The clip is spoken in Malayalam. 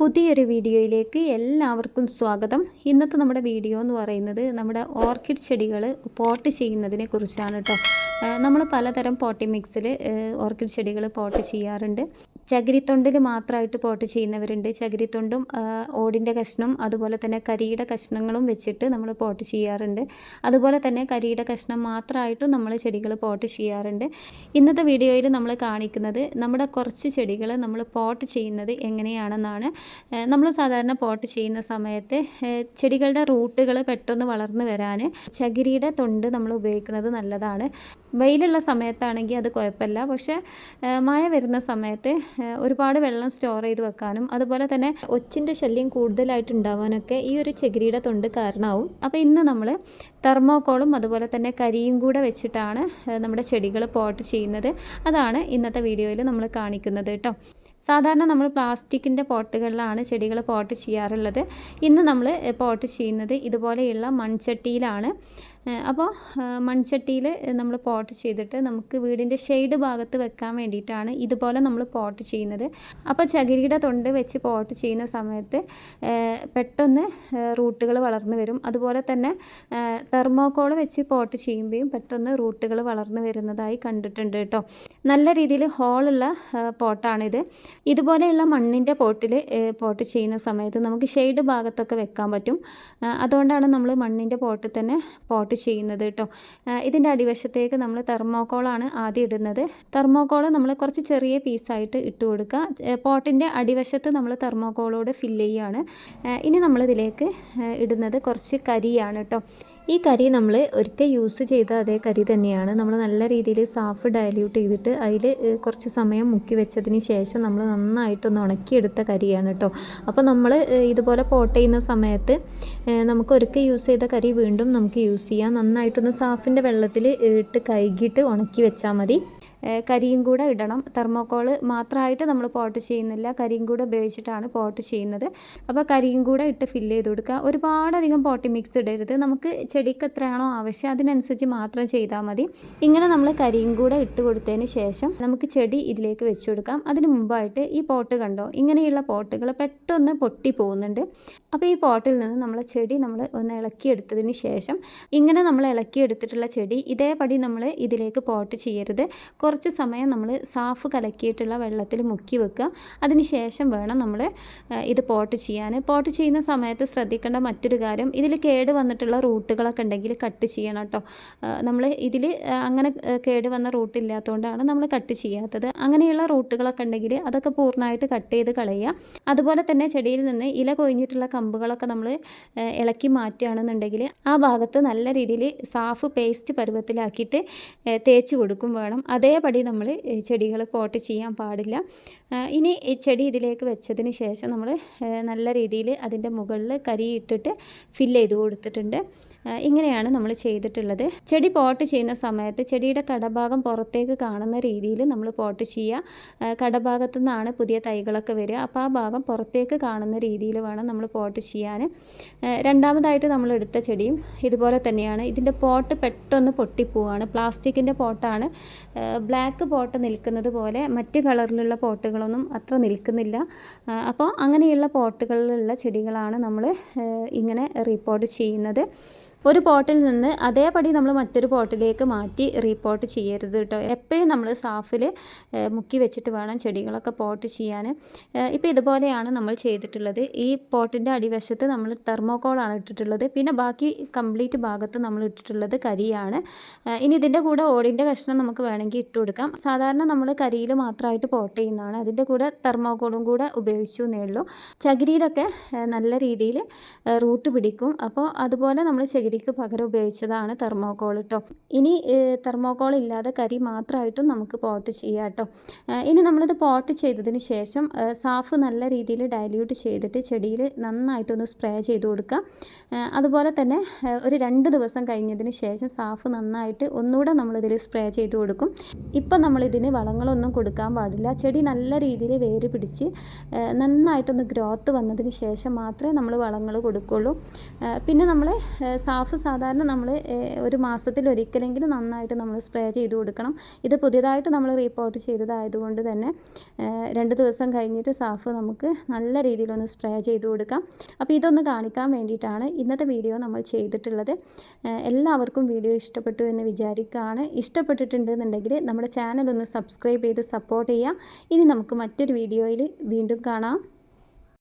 പുതിയൊരു വീഡിയോയിലേക്ക് എല്ലാവർക്കും സ്വാഗതം. ഇന്നത്തെ നമ്മുടെ വീഡിയോ എന്ന് പറയുന്നത് നമ്മുടെ ഓർക്കിഡ് ചെടികൾ പോട്ട് ചെയ്യുന്നതിനെ കുറിച്ചാണ് കേട്ടോ നമ്മൾ പലതരം പോട്ടി മിക്സിൽ ഓർക്കിഡ് ചെടികൾ പോട്ട് ചെയ്യാറുണ്ട്. ചകിരിത്തൊണ്ടിൽ മാത്രമായിട്ട് പോട്ട് ചെയ്യുന്നവരുണ്ട്. ചകിരിത്തൊണ്ടും ഓടിന്റെ കഷ്ണം അതുപോലെ തന്നെ കരിയുടെ കഷ്ണങ്ങളും വെച്ചിട്ട് നമ്മൾ പോട്ട് ചെയ്യാറുണ്ട്. അതുപോലെ തന്നെ കരിയുടെ കഷ്ണം മാത്രമായിട്ടും നമ്മൾ ചെടികൾ പോട്ട് ചെയ്യാറുണ്ട്. ഇന്നത്തെ വീഡിയോയിൽ നമ്മൾ കാണിക്കുന്നത് നമ്മുടെ കുറച്ച് ചെടികൾ നമ്മൾ പോട്ട് ചെയ്യുന്നത് എങ്ങനെയാണെന്നാണ്. നമ്മൾ സാധാരണ പോട്ട് ചെയ്യുന്ന സമയത്ത് ചെടികളുടെ റൂട്ടുകൾ പെട്ടെന്ന് വളർന്നു വരാൻ ചകിരിയുടെ തൊണ്ട് നമ്മൾ ഉപയോഗിക്കുന്നത് നല്ലതാണ്. വെയിലുള്ള സമയത്താണെങ്കിൽ അത് കുഴപ്പമില്ല. പക്ഷേ മഴ വരുന്ന സമയത്ത് ഒരുപാട് വെള്ളം സ്റ്റോർ ചെയ്ത് വെക്കാനും അതുപോലെ തന്നെ ഒച്ചിന്റെ ശല്യം കൂടുതലായിട്ട് ഉണ്ടാവാനൊക്കെ ഈ ഒരു ചകിരിയുടെ തൊണ്ട് കാരണമാവും. അപ്പോൾ ഇന്ന് നമ്മൾ തെർമോക്കോളും അതുപോലെ തന്നെ കരിയും കൂടെ വെച്ചിട്ടാണ് നമ്മുടെ ചെടികൾ പോട്ട് ചെയ്യുന്നത്. അതാണ് ഇന്നത്തെ വീഡിയോയിൽ നമ്മൾ കാണിക്കുന്നത് കേട്ടോ. സാധാരണ നമ്മൾ പ്ലാസ്റ്റിക്കിന്റെ പോട്ടുകളിലാണ് ചെടികൾ പോട്ട് ചെയ്യാറുള്ളത്. ഇന്ന് നമ്മൾ പോട്ട് ചെയ്യുന്നത് ഇതുപോലെയുള്ള മൺചട്ടിയിലാണ്. അപ്പോൾ മൺചട്ടിയിൽ നമ്മൾ പോട്ട് ചെയ്തിട്ട് നമുക്ക് വീടിന്റെ ഷെയ്ഡ് ഭാഗത്ത് വെക്കാൻ വേണ്ടിയിട്ടാണ് ഇതുപോലെ നമ്മൾ പോട്ട് ചെയ്യുന്നത്. അപ്പോൾ ചകിരിയുടെ തൊണ്ട് വെച്ച് പോട്ട് ചെയ്യുന്ന സമയത്ത് പെട്ടെന്ന് റൂട്ടുകൾ വളർന്നു വരും. അതുപോലെ തന്നെ തെർമോക്കോൾ വെച്ച് പോട്ട് ചെയ്യുമ്പോഴും പെട്ടെന്ന് റൂട്ടുകൾ വളർന്നു വരുന്നതായി കണ്ടിട്ടുണ്ട് കേട്ടോ. നല്ല രീതിയിൽ ഹോളുള്ള പോട്ടാണിത്. ഇതുപോലെയുള്ള മണ്ണിന്റെ പോട്ടിൽ പോട്ട് ചെയ്യുന്ന സമയത്ത് നമുക്ക് ഷെയ്ഡ് ഭാഗത്തൊക്കെ വെക്കാൻ പറ്റും. അതുകൊണ്ടാണ് നമ്മൾ മണ്ണിന്റെ പോട്ടിൽ തന്നെ പോട്ട് ചെയ്യുന്നത് കേട്ടോ. ഇതിന്റെ അടിവശത്തേക്ക് നമ്മൾ തെർമോക്കോളാണ് ആദ്യം ഇടുന്നത്. തെർമോക്കോൾ നമ്മൾ കുറച്ച് ചെറിയ പീസായിട്ട് ഇട്ട് കൊടുക്കുക. പോട്ടിന്റെ അടിവശത്ത് നമ്മൾ തെർമോക്കോളോട് ഫില്ല് ചെയ്യുകയാണ് ഇനി നമ്മളിതിലേക്ക് ഇടുന്നത് കുറച്ച് കരിയാണ് കേട്ടോ. ഈ കരി നമ്മൾ ഒരിക്കൽ യൂസ് ചെയ്ത അതേ കരി തന്നെയാണ്. നമ്മൾ നല്ല രീതിയിൽ സാഫ് ഡയല്യൂട്ട് ചെയ്തിട്ട് അതിൽ കുറച്ച് സമയം മുക്കി വെച്ചതിന് ശേഷം നമ്മൾ നന്നായിട്ടൊന്ന് ഉണക്കിയെടുത്ത കരിയാണ് കേട്ടോ അപ്പോൾ നമ്മൾ ഇതുപോലെ പോട്ട് ചെയ്യുന്ന സമയത്ത് നമുക്ക് ഒരിക്കൽ യൂസ് ചെയ്ത കരി വീണ്ടും നമുക്ക് യൂസ് ചെയ്യാം. നന്നായിട്ടൊന്ന് സാഫിന്റെ വെള്ളത്തിൽ ഇട്ട് കഴുകിയിട്ട് ഉണക്കി വെച്ചാൽ മതി. കരിയും കൂടെ ഇടണം. തെർമോക്കോൾ മാത്രമായിട്ട് നമ്മൾ പോട്ട് ചെയ്യുന്നില്ല. കരിയും കൂടെ ഉപയോഗിച്ചിട്ടാണ് പോട്ട് ചെയ്യുന്നത്. അപ്പോൾ കരിയും കൂടെ ഇട്ട് ഫില്ല് ചെയ്ത് കൊടുക്കുക. ഒരുപാടധികം പോട്ടി മിക്സ് ഇടരുത്. നമുക്ക് ചെടിക്ക് എത്രയാണോ ആവശ്യം അതിനനുസരിച്ച് മാത്രം ചെയ്താൽ മതി. ഇങ്ങനെ നമ്മൾ കരിയും കൂടെ ഇട്ട് കൊടുത്തതിന് ശേഷം നമുക്ക് ചെടി ഇതിലേക്ക് വെച്ച് കൊടുക്കാം. അതിന് മുമ്പായിട്ട് ഈ പോട്ട് കണ്ടോ? ഇങ്ങനെയുള്ള പോട്ടുകൾ പെട്ടെന്ന് പൊട്ടി പോകുന്നുണ്ട്. അപ്പോൾ ഈ പോട്ടിൽ നിന്ന് നമ്മൾ ചെടി നമ്മൾ ഒന്ന് ഇളക്കിയെടുത്തതിന് ശേഷം ഇങ്ങനെ നമ്മൾ ഇളക്കിയെടുത്തിട്ടുള്ള ചെടി ഇതേപടി നമ്മൾ ഇതിലേക്ക് പോട്ട് ചെയ്യരുത്. കുറച്ച് സമയം നമ്മൾ സാഫ് കലക്കിയിട്ടുള്ള വെള്ളത്തിൽ മുക്കി വെക്കുക. അതിന് ശേഷം വേണം നമ്മൾ ഇത് പോട്ട് ചെയ്യാൻ പോട്ട് ചെയ്യുന്ന സമയത്ത് ശ്രദ്ധിക്കേണ്ട മറ്റൊരു കാര്യം ഇതിൽ കേട് വന്നിട്ടുള്ള റൂട്ടുകളൊക്കെ ഉണ്ടെങ്കിൽ കട്ട് ചെയ്യണം കേട്ടോ. നമ്മൾ ഇതിൽ അങ്ങനെ കേട് വന്ന റൂട്ട് ഇല്ലാത്തതുകൊണ്ടാണ് നമ്മൾ കട്ട് ചെയ്യാത്തത്. അങ്ങനെയുള്ള റൂട്ടുകളൊക്കെ ഉണ്ടെങ്കിൽ അതൊക്കെ പൂർണമായിട്ട് കട്ട് ചെയ്ത് കളയുക. അതുപോലെ തന്നെ ചെടിയിൽ നിന്ന് ഇല കൊഴിഞ്ഞിട്ടുള്ള കമ്പുകളൊക്കെ നമ്മൾ ഇളക്കി മാറ്റുകയാണെന്നുണ്ടെങ്കിൽ ആ ഭാഗത്ത് നല്ല രീതിയിൽ സാഫ് പേസ്റ്റ് പരുവത്തിലാക്കിയിട്ട് തേച്ച് കൊടുക്കും വേണം. അതേപടി നമ്മൾ ചെടികൾ പോട്ട് ചെയ്യാൻ പാടില്ല. ഇനി ചെടി ഇതിലേക്ക് വെച്ചതിന് ശേഷം നമ്മൾ നല്ല രീതിയിൽ അതിന്റെ മുകളിൽ കരി ഇട്ടിട്ട് ഫില്ല് ചെയ്ത് കൊടുത്തിട്ടുണ്ട്. ഇങ്ങനെയാണ് നമ്മൾ ചെയ്തിട്ടുള്ളത്. ചെടി പോട്ട് ചെയ്യുന്ന സമയത്ത് ചെടിയുടെ കടഭാഗം പുറത്തേക്ക് കാണുന്ന രീതിയിൽ നമ്മൾ പോട്ട് ചെയ്യുക. കടഭാഗത്തു നിന്നാണ് പുതിയ തൈകളൊക്കെ വരിക. അപ്പോൾ ആ ഭാഗം പുറത്തേക്ക് കാണുന്ന രീതിയിൽ വേണം നമ്മൾ പോട്ട് ചെയ്യാൻ രണ്ടാമതായിട്ട് നമ്മൾ എടുത്ത ചെടിയും ഇതുപോലെ തന്നെയാണ്. ഇതിന്റെ പോട്ട് പെട്ടെന്ന് പൊട്ടിപ്പോവാണ്. പ്ലാസ്റ്റിക്കിന്റെ പോട്ടാണ്. ബ്ലാക്ക് പോട്ട് നിൽക്കുന്നത് പോലെ മറ്റ് കളറിലുള്ള പോട്ടുകളൊന്നും അത്ര നിൽക്കുന്നില്ല. അപ്പോൾ അങ്ങനെയുള്ള പോട്ടുകളിലുള്ള ചെടികളാണ് നമ്മൾ ഇങ്ങനെ റിപ്പോർട്ട് ചെയ്യുന്നത്. ഒരു പോട്ടിൽ നിന്ന് അതേപടി നമ്മൾ മറ്റൊരു പോട്ടിലേക്ക് മാറ്റി റീപോട്ട് ചെയ്യരുത് കേട്ടോ. എപ്പോഴും നമ്മൾ സാഫിൽ മുക്കി വെച്ചിട്ട് വേണം ചെടികളൊക്കെ പോട്ട് ചെയ്യാൻ. ഇപ്പോൾ ഇതുപോലെയാണ് നമ്മൾ ചെയ്തിട്ടുള്ളത്. ഈ പോട്ടിന്റെ അടിവശത്ത് നമ്മൾ തെർമോക്കോളാണ് ഇട്ടിട്ടുള്ളത്. പിന്നെ ബാക്കി കംപ്ലീറ്റ് ഭാഗത്ത് നമ്മൾ ഇട്ടിട്ടുള്ളത് കരിയാണ്. ഇനി ഇതിന്റെ കൂടെ ഓടിന്റെ കഷ്ണം നമുക്ക് വേണമെങ്കിൽ ഇട്ട് കൊടുക്കാം. സാധാരണ നമ്മൾ കരിയിൽ മാത്രമായിട്ട് പോട്ട് ചെയ്യുന്നതാണ്. അതിന്റെ കൂടെ തെർമോക്കോളും കൂടെ ഉപയോഗിച്ചു എന്നേ ഉള്ളൂ. ചകിരിയിലൊക്കെ നല്ല രീതിയിൽ റൂട്ട് പിടിക്കും. അപ്പോൾ അതുപോലെ നമ്മൾ ചകിരിക്ക് പകരം ഉപയോഗിച്ചതാണ് തെർമോകോൾ കേട്ടോ ഇനി തെർമോകോൾ ഇല്ലാതെ കരി മാത്രമായിട്ടും നമുക്ക് പോട്ട് ചെയ്യാം കേട്ടോ ഇനി നമ്മളിത് പോട്ട് ചെയ്തതിന് ശേഷം സാഫ് നല്ല രീതിയിൽ ഡയല്യൂട്ട് ചെയ്തിട്ട് ചെടിയിൽ നന്നായിട്ടൊന്ന് സ്പ്രേ ചെയ്ത് കൊടുക്കുക അതുപോലെ തന്നെ ഒരു രണ്ട് ദിവസം കഴിഞ്ഞതിന് ശേഷം സാഫ് നന്നായിട്ട് ഒന്നുകൂടെ നമ്മളിതിൽ സ്പ്രേ ചെയ്ത് കൊടുക്കും. ഇപ്പം നമ്മളിതിന് വളങ്ങളൊന്നും കൊടുക്കാൻ പാടില്ല. ചെടി നല്ല രീതിയിൽ വേര് പിടിച്ച് നന്നായിട്ടൊന്ന് ഗ്രോത്ത് വന്നതിന് ശേഷം മാത്രമേ നമ്മൾ വളങ്ങൾ കൊടുക്കുള്ളൂ. പിന്നെ നമ്മൾ സാഫ് സാഫ് സാധാരണ നമ്മൾ ഒരു മാസത്തിൽ ഒരിക്കലെങ്കിലും നന്നായിട്ട് നമ്മൾ സ്പ്രേ ചെയ്ത് കൊടുക്കണം. ഇത് പുതിയതായിട്ട് നമ്മൾ റീപ്പോർട്ട് ചെയ്തതായതുകൊണ്ട് തന്നെ രണ്ട് ദിവസം കഴിഞ്ഞിട്ട് സാഫ് നമുക്ക് നല്ല രീതിയിലൊന്ന് സ്പ്രേ ചെയ്ത് കൊടുക്കാം. അപ്പോൾ ഇതൊന്ന് കാണിക്കാൻ വേണ്ടിയിട്ടാണ് ഇന്നത്തെ വീഡിയോ നമ്മൾ ചെയ്തിട്ടുള്ളത്. എല്ലാവർക്കും വീഡിയോ ഇഷ്ടപ്പെട്ടു എന്ന് വിചാരിക്കുകയാണ്. ഇഷ്ടപ്പെട്ടിട്ടുണ്ട് എന്നുണ്ടെങ്കിൽ നമ്മുടെ ചാനൽ ഒന്ന് സബ്സ്ക്രൈബ് ചെയ്ത് സപ്പോർട്ട് ചെയ്യുക. ഇനി നമുക്ക് മറ്റൊരു വീഡിയോയിൽ വീണ്ടും കാണാം.